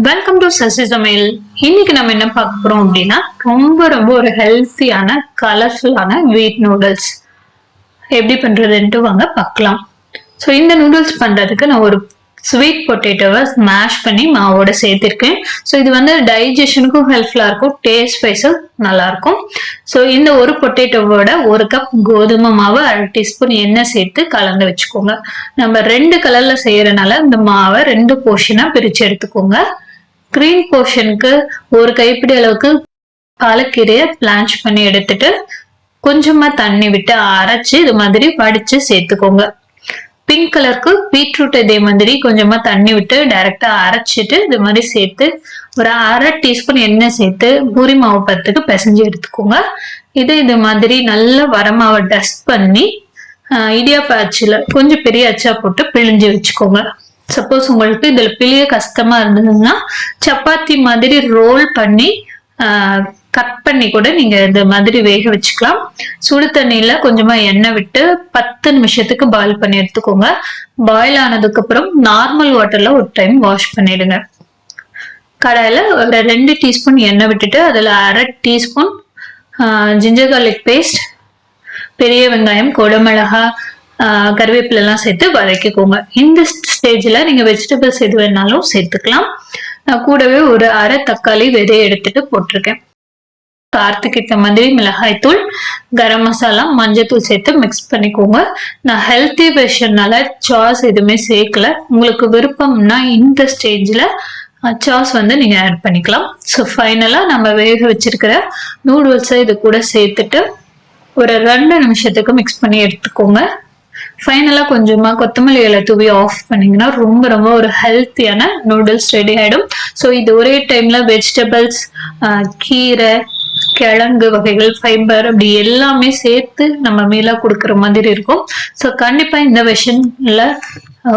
Welcome to Sasi சமையல் இன்னைக்கு நம்ம என்ன பார்க்க போறோம் அப்படின்னா ரொம்ப ரொம்ப ஒரு ஹெல்த்தியான கலர்ஃபுல்லான வீட் நூடுல்ஸ் எப்படி பண்றதுன்ட்டு வாங்க பார்க்கலாம். ஸோ இந்த நூடுல்ஸ் பண்றதுக்கு நான் ஒரு ஸ்வீட் பொட்டேட்டோவை ஸ்மாஷ் பண்ணி மாவோட சேர்த்திருக்கேன். ஸோ இது வந்து டைஜஷனுக்கும் ஹெல்ப்ஃபுல்லாக இருக்கும். டேஸ்ட் வைஸும் நல்லாயிருக்கும் ஸோ இந்த ஒரு பொட்டேட்டோவோட ஒரு கப் கோதுமை மாவு அரை டீஸ்பூன் எண்ணெய் சேர்த்து கலந்து வச்சுக்கோங்க. நம்ம ரெண்டு கலரில் செய்கிறனால இந்த மாவை ரெண்டு போர்ஷனாக பிரித்து எடுத்துக்கோங்க. க்ரீன் போர்ஷனுக்கு ஒரு கைப்பிடி அளவுக்கு பாலக்கீரையை பிளான்ச் பண்ணி எடுத்துட்டு கொஞ்சமா தண்ணி விட்டு அரைச்சு இது மாதிரி வடிச்சு சேர்த்துக்கோங்க. பிங்க் கலருக்கு பீட்ரூட் இதே மாதிரி கொஞ்சமா தண்ணி விட்டு டைரக்டா அரைச்சிட்டு இது மாதிரி சேர்த்து ஒரு அரை டீஸ்பூன் எண்ணெய் சேர்த்து பூரி மாவு பத்துக்கு பிசைஞ்சு எடுத்துக்கோங்க. இது இது மாதிரி நல்ல வரமாவை டஸ்ட் பண்ணி இடியாப்ப அச்சுல கொஞ்சம் பெரிய அச்சா போட்டு பிழிஞ்சு வச்சுக்கோங்க. சப்போஸ் உங்களுக்கு இதுல பிழிய கஷ்டமா இருந்ததுன்னா சப்பாத்தி மாதிரி ரோல் பண்ணி கட் பண்ணி கூட நீங்க இந்த மாதிரி வேக வச்சுக்கலாம். சுடு தண்ணியில கொஞ்சமா எண்ணெய் விட்டு பத்து நிமிஷத்துக்கு பாயில் பண்ணி எடுத்துக்கோங்க. பாயில் ஆனதுக்கு அப்புறம் நார்மல் வாட்டர்ல ஒரு டைம் வாஷ் பண்ணிடுங்க. கடாயில ஒரு ரெண்டு டீஸ்பூன் எண்ணெய் விட்டுட்டு அதுல அரை டீஸ்பூன் ஜிஞ்சர் கார்லிக் பேஸ்ட் பெரிய வெங்காயம் கொடமிளகா கருவேப்பிலை எல்லாம் சேர்த்து வதக்கிக்கோங்க. இந்த ஸ்டேஜ்ல நீங்க வெஜிடபிள்ஸ் எது வேணாலும் சேர்த்துக்கலாம். நான் கூடவே ஒரு அரை தக்காளி விதையை எடுத்துட்டு போட்டிருக்கேன். காரத்துக்கு ஏற்ற மாதிரி மிளகாய் தூள் கரம் மசாலா மஞ்சத்தூள் சேர்த்து மிக்ஸ் பண்ணிக்கோங்க. நான் ஹெல்த்தி வெர்ஷன்னால சாஸ் எதுவுமே சேர்க்கல. உங்களுக்கு விருப்பம்னா இந்த ஸ்டேஜில் சாஸ் வந்து நீங்கள் ஆட் பண்ணிக்கலாம். ஸோ ஃபைனலாக நம்ம வேக வச்சிருக்கிற நூடுல்ஸை இது கூட சேர்த்துட்டு ஒரு ரெண்டு நிமிஷத்துக்கு மிக்ஸ் பண்ணி எடுத்துக்கோங்க. ஃபைனலாக கொஞ்சமாக கொத்தமல்லி இலை தூவி ஆஃப் பண்ணிங்கன்னா ரொம்ப ரொம்ப ஒரு ஹெல்த்தியான நூடுல்ஸ் ரெடி ஆகிடும் ஸோ இது ஒரே டைமில் வெஜிடபிள்ஸ் கீரை கிழங்கு வகைகள் ஃபைபர் அப்படி எல்லாமே சேர்த்து நம்ம மீலா கொடுக்குற மாதிரி இருக்கும். ஸோ கண்டிப்பாக இந்த வெஷனில்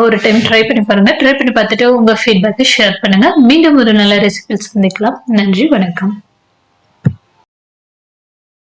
ஒரு டைம் ட்ரை பண்ணி பாருங்க. ட்ரை பண்ணி பார்த்துட்டு உங்கள் ஃபீட்பேக்கை ஷேர் பண்ணுங்க. மீண்டும் ஒரு நல்ல ரெசிபி சந்திக்கலாம். நன்றி வணக்கம்.